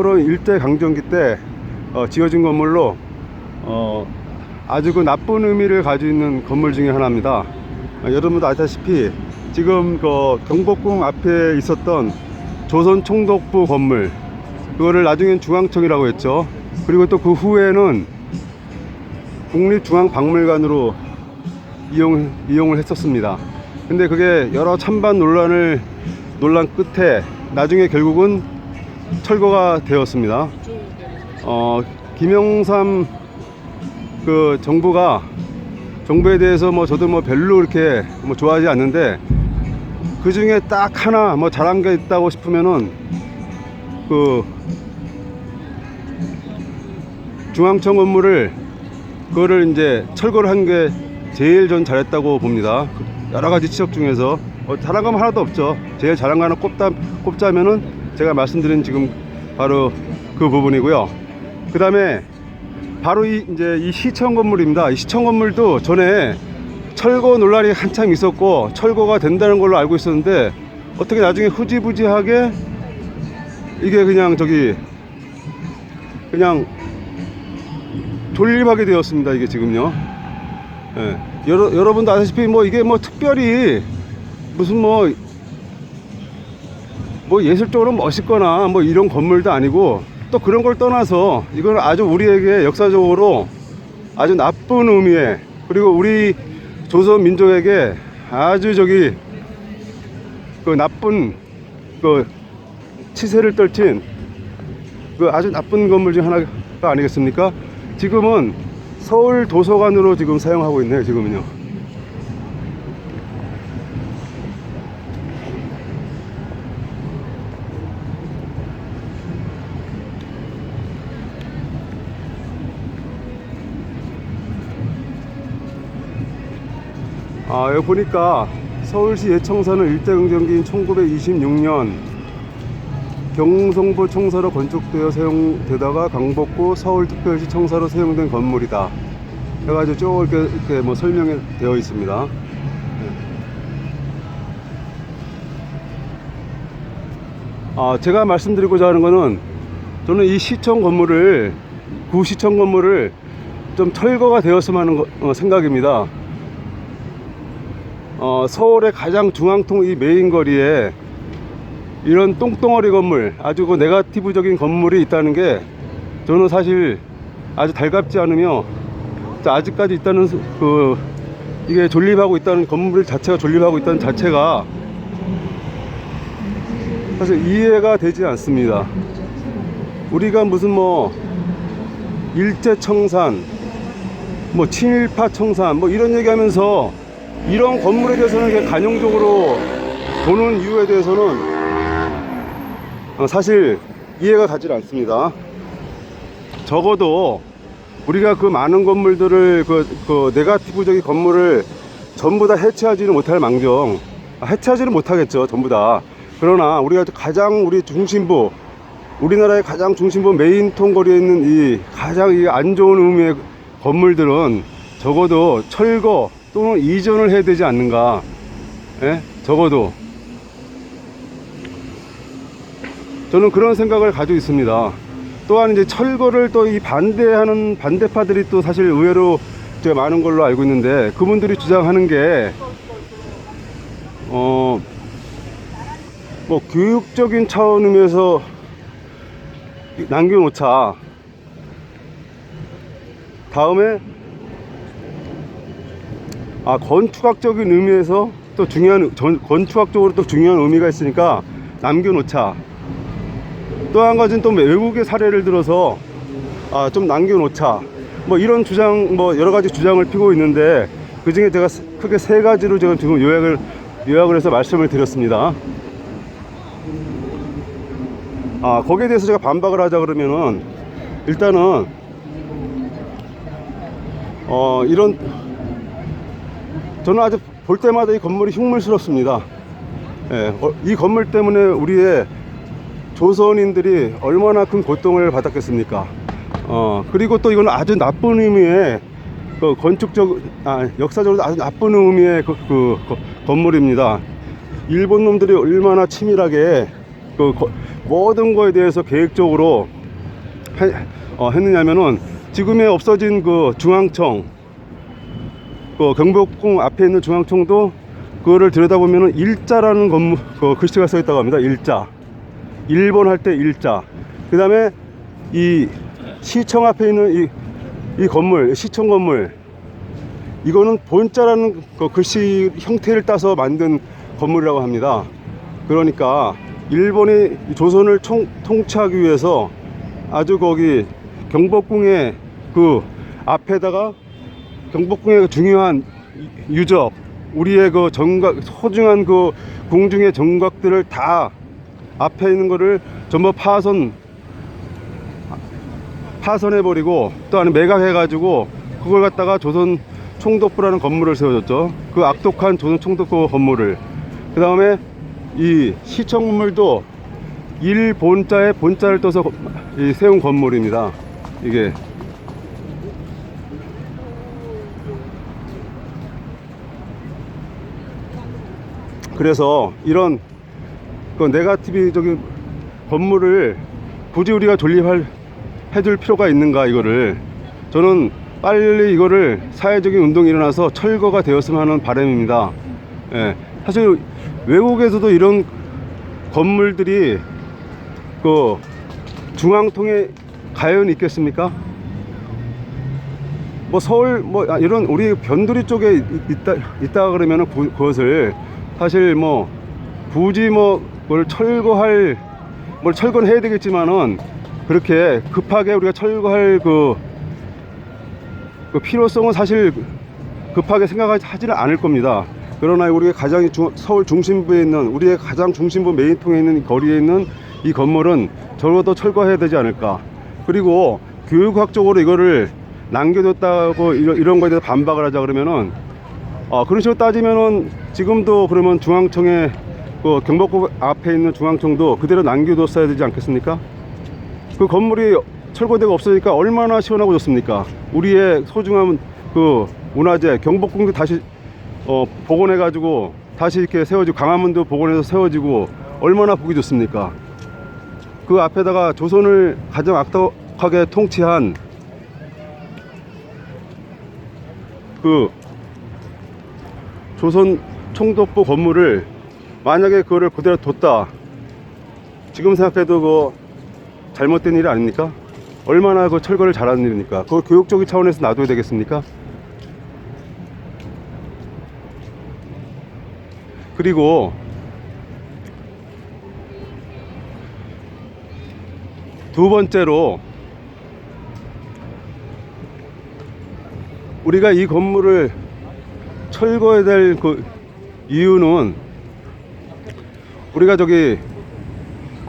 건물은 일제 강점기 때 어, 지어진 건물로 어, 아주 그 나쁜 의미를 가지고 있는 건물 중에 하나입니다. 어, 여러분도 아시다시피 지금 그 경복궁 앞에 있었던 조선 총독부 건물 그거를 나중엔 중앙청이라고 했죠. 그리고 또 그 후에는 국립중앙박물관으로 이용, 이용을 했었습니다. 근데 그게 여러 찬반 논란을 논란 끝에 나중에 결국은 철거가 되었습니다. 어, 김영삼 그 정부가 정부에 대해서 뭐 저도 뭐 별로 이렇게 뭐 좋아하지 않는데 그 중에 딱 하나 뭐 잘한 게 있다고 싶으면은 그 중앙청 건물을 그거를 이제 철거를 한 게 제일 전 잘했다고 봅니다. 여러 가지 지적 중에서 어, 잘한 건 하나도 없죠. 제일 잘한 거 하나 꼽다, 꼽자면은 제가 말씀드린 지금 바로 그 부분이고요. 그 다음에 바로 이 이제 이 시청 건물입니다. 이 시청 건물도 전에 철거 논란이 한참 있었고 철거가 된다는 걸로 알고 있었는데 어떻게 나중에 후지부지하게 이게 그냥 저기 그냥 존립하게 되었습니다. 이게 지금요. 예. 여러, 여러분도 아시다시피 뭐 이게 뭐 특별히 무슨 뭐, 뭐 예술적으로 멋있거나 뭐 이런 건물도 아니고 또 그런 걸 떠나서 이건 아주 우리에게 역사적으로 아주 나쁜 의미의 그리고 우리 조선 민족에게 아주 저기 그 나쁜 그 치세를 떨친 그 아주 나쁜 건물 중 하나가 아니겠습니까? 지금은 서울 도서관으로 지금 사용하고 있네요. 지금은요. 아, 여기 보니까 서울시 예청사는 일대강점기인 1926년 경성부 청사로 건축되어 사용되다가 강북구 서울특별시 청사로 사용된 건물이다. 해가지고 쭉 이렇게, 이렇게 뭐 설명이 되어 있습니다. 아, 제가 말씀드리고자 하는 거는 저는 이 시청 건물을 구시청 건물을 좀 철거가 되었으면 하는 거- 어, 생각입니다. 어, 서울의 가장 중앙통 이 메인 거리에 이런 똥덩어리 건물, 아주 그 네가티브적인 건물이 있다는 게 저는 사실 아주 달갑지 않으며 자, 아직까지 있다는 수- 그 이게 존립하고 있다는 건물 자체가 존립하고 있다는 자체가 사실 이해가 되지 않습니다. 우리가 무슨 뭐 일제청산, 뭐 친일파 청산, 뭐 이런 얘기하면서 이런 건물에 대해서는 간용적으로 보는 이유에 대해서는 어, 사실 이해가 가질 않습니다. 적어도 우리가 그 많은 건물들을 그, 그 네가티브적인 건물을 전부 다 해체하지는 못할 망정 아, 해체하지는 못하겠죠 전부 다 그러나 우리가 가장 우리 중심부 우리나라의 가장 중심부 메인 통 거리에 있는 이 가장 이 안 좋은 의미의 건물들은 적어도 철거 또는 이전을 해야 되지 않는가 예? 적어도 저는 그런 생각을 가지고 있습니다. 또한 이제 철거를 또 이 반대하는 반대파들이 또 사실 의외로 꽤 많은 걸로 알고 있는데 그분들이 주장하는 게 어, 뭐 교육적인 차원 의미에서 남겨놓자. 다음에 아 건축학적인 의미에서 또 중요한 전, 건축학적으로 또 중요한 의미가 있으니까 남겨놓자. 또 한 가지는 또 외국의 사례를 들어서 아, 좀 남겨놓자. 뭐 이런 주장, 뭐 여러 가지 주장을 피고 있는데 그 중에 제가 스- 크게 세 가지로 제가 지금 요약을, 요약을 해서 말씀을 드렸습니다. 아, 거기에 대해서 제가 반박을 하자 그러면은 일단은 어, 이런 저는 아주 볼 때마다 이 건물이 흉물스럽습니다. 예, 어, 이 건물 때문에 우리의 조선인들이 얼마나 큰 고통을 받았겠습니까? 어, 그리고 또 이건 아주 나쁜 의미의 그 건축적, 아, 역사적으로 아주 나쁜 의미의 그, 그 거- 건물입니다. 일본 놈들이 얼마나 치밀하게 그 거- 모든 거에 대해서 계획적으로 해- 어, 했느냐면은 지금에 없어진 그 중앙청 그 경복궁 앞에 있는 중앙청도 그거를 들여다보면은 일자라는 건물 그 글씨가 써 있다고 합니다. 일자. 일본 할 때 일자. 그 다음에 이 시청 앞에 있는 이, 이 건물, 시청 건물. 이거는 본자라는 그 글씨 형태를 따서 만든 건물이라고 합니다. 그러니까 일본이 조선을 총, 통치하기 위해서 아주 거기 경복궁의 그 앞에다가 경복궁의 그 중요한 유적, 우리의 그 정각, 소중한 그 궁중의 정각들을 다 앞에 있는 거를 전부 파손, 파손해버리고 또 안에 매각해가지고 그걸 갖다가 조선 총독부라는 건물을 세워줬죠. 그 악독한 조선 총독부 건물을. 그 다음에 이 시청 건물도 일본자에 본자를 떠서 이 세운 건물입니다. 이게 그래서 이런 그 네가티브적인 건물을 굳이 우리가 존립할 해줄 필요가 있는가 이거를 저는 빨리 이거를 사회적인 운동이 일어나서 철거가 되었으면 하는 바람입니다. 예, 사실 외국에서도 이런 건물들이 그 중앙통에 과연 있겠습니까? 뭐 서울 뭐 아, 이런 우리 변두리 쪽에 있- 있다 있다 그러면은 그, 그것을 사실 뭐 굳이 뭐 뭘 철거할 뭘 철거는 해야 되겠지만은 그렇게 급하게 우리가 철거할 그, 그 필요성은 사실 급하게 생각하지는 않을 겁니다. 그러나 우리가 가장 중- 서울 중심부에 있는 우리의 가장 중심부 메인통에 있는 거리에 있는 이 건물은 적어도 철거해야 되지 않을까. 그리고 교육학적으로 이거를 남겨뒀다고 이런 거에 대해서 반박을 하자 그러면은 어, 그런 식으로 따지면은 지금도 그러면 중앙청에 그 경복궁 앞에 있는 중앙청도 그대로 남겨뒀어야 되지 않겠습니까? 그 건물이 철거되고 없으니까 얼마나 시원하고 좋습니까? 우리의 소중한 그 문화재 경복궁도 다시 어, 복원해가지고 다시 이렇게 세워지고 강화문도 복원해서 세워지고 얼마나 보기 좋습니까? 그 앞에다가 조선을 가장 악독하게 통치한 그 조선 총독부 건물을 만약에 그거를 그대로 뒀다 지금 생각해도 그 잘못된 일이 아닙니까? 얼마나 그 철거를 잘하는 일입니까? 그걸 교육적인 차원에서 놔둬야 되겠습니까? 그리고 두 번째로 우리가 이 건물을 철거해야 될 그 이유는 우리가 저기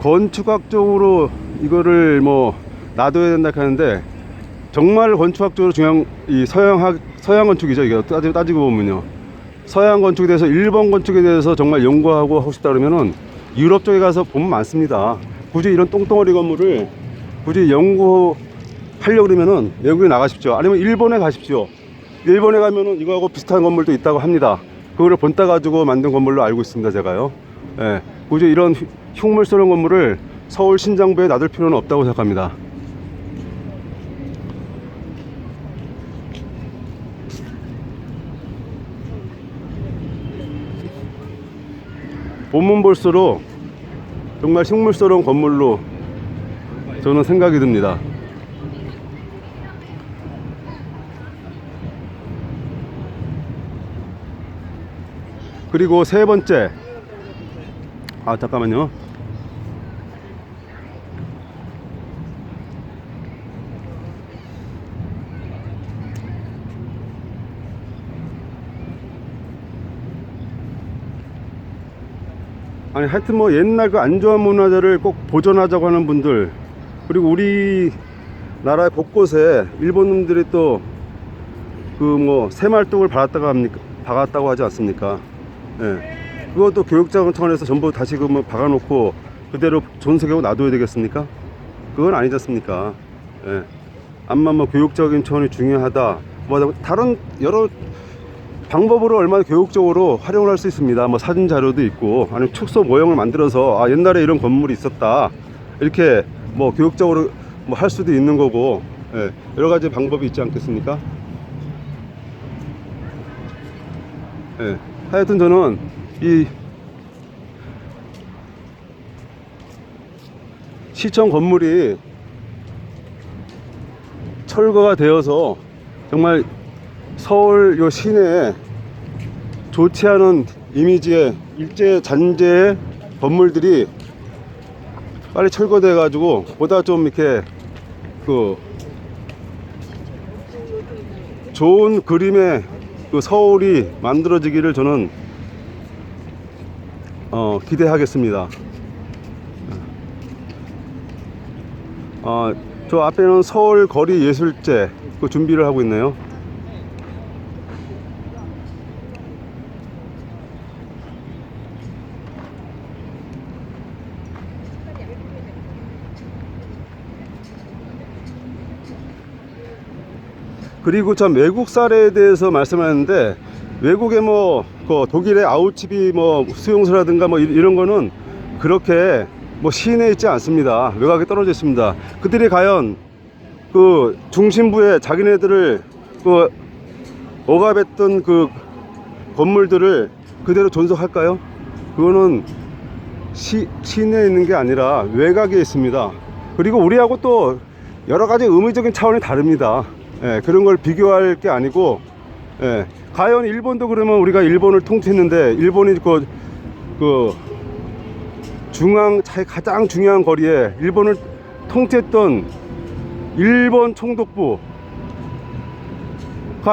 건축학적으로 이거를 뭐 놔둬야 된다 하는데 정말 건축학적으로 중요한 이 서양학 서양 건축이죠 이게. 따지고, 따지고 보면요. 서양 건축에 대해서 일본 건축에 대해서 정말 연구하고 하고 싶다 그러면은 유럽 쪽에 가서 보면 많습니다. 굳이 이런 똥덩어리 건물을 굳이 연구하려고 그러면은 외국에 나가십시오. 아니면 일본에 가십시오 일본에 가면은 이거하고 비슷한 건물도 있다고 합니다 그거를 본따 가지고 만든 건물로 알고 있습니다 제가요 예, 굳이 이런 흉- 흉물스러운 건물을 서울 신장부에 놔둘 필요는 없다고 생각합니다. 보면 볼수록 정말 흉물스러운 건물로 저는 생각이 듭니다. 그리고 세 번째, 아 잠깐만요. 아니 하여튼 뭐 옛날 그안 좋은 문화재를 꼭 보존하자고 하는 분들 그리고 우리 나라 곳곳에 일본 놈들이 또 그 뭐 새말뚝을 박았다고 합니까? 박았다고 하지 않습니까 예. 그것도 교육자원 차원에서 전부 다시 그뭐 박아놓고 그대로 존속하고 놔둬야 되겠습니까? 그건 아니지 않습니까? 예. 암만 뭐 교육적인 차원이 중요하다. 뭐 다른 여러 방법으로 얼마나 교육적으로 활용을 할 수 있습니다. 뭐 사진 자료도 있고 아니면 축소 모형을 만들어서 아 옛날에 이런 건물이 있었다. 이렇게 뭐 교육적으로 뭐 할 수도 있는 거고 예, 여러 가지 방법이 있지 않겠습니까? 예, 하여튼 저는 이 시청 건물이 철거가 되어서 정말 서울 요 시내에 좋지 않은 이미지의 일제 잔재의 건물들이 빨리 철거돼 가지고 보다 좀 이렇게 그 좋은 그림의 그 서울이 만들어지기를 저는 어, 기대하겠습니다. 어, 저 앞에는 서울 거리 예술제 그 준비를 하고 있네요. 그리고 참 외국 사례에 대해서 말씀하셨는데 외국에 뭐그 독일의 아우츠비 뭐 수용소라든가 뭐 이- 이런 거는 그렇게 뭐 시내에 있지 않습니다. 외곽에 떨어져 있습니다. 그들이 과연 그 중심부에 자기네들을 그 억압했던 그 건물들을 그대로 존속할까요? 그거는 시, 시내에 있는 게 아니라 외곽에 있습니다. 그리고 우리하고 또 여러 가지 의무적인 차원이 다릅니다. 예, 그런 걸 비교할 게 아니고, 예, 과연 일본도 그러면 우리가 일본을 통치했는데, 일본이 그, 그, 중앙, 자- 가장 중요한 거리에 일본을 통치했던 일본 총독부가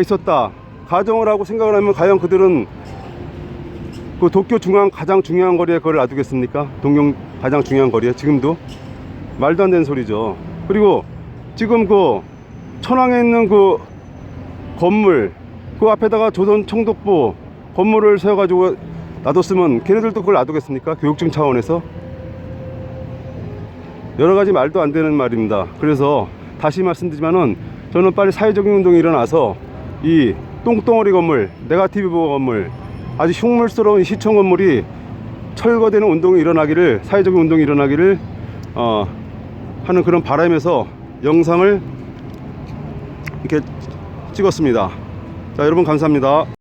있었다. 가정을 하고 생각을 하면 과연 그들은 그 도쿄 중앙 가장 중요한 거리에 그걸 놔두겠습니까? 동경 가장 중요한 거리에 지금도 말도 안 되는 소리죠. 그리고 지금 그 천황에 있는 그 건물 그 앞에다가 조선 총독부 건물을 세워가지고 놔뒀으면 걔네들도 그걸 놔두겠습니까? 교육청 차원에서 여러 가지 말도 안 되는 말입니다. 그래서 다시 말씀드리지만은 저는 빨리 사회적인 운동이 일어나서 이 똥덩어리 건물, 네가티브 건물, 아주 흉물스러운 이 시청 건물이 철거되는 운동이 일어나기를 사회적인 운동이 일어나기를 어, 하는 그런 바람에서 영상을 이렇게 찍었습니다. 자, 여러분 감사합니다.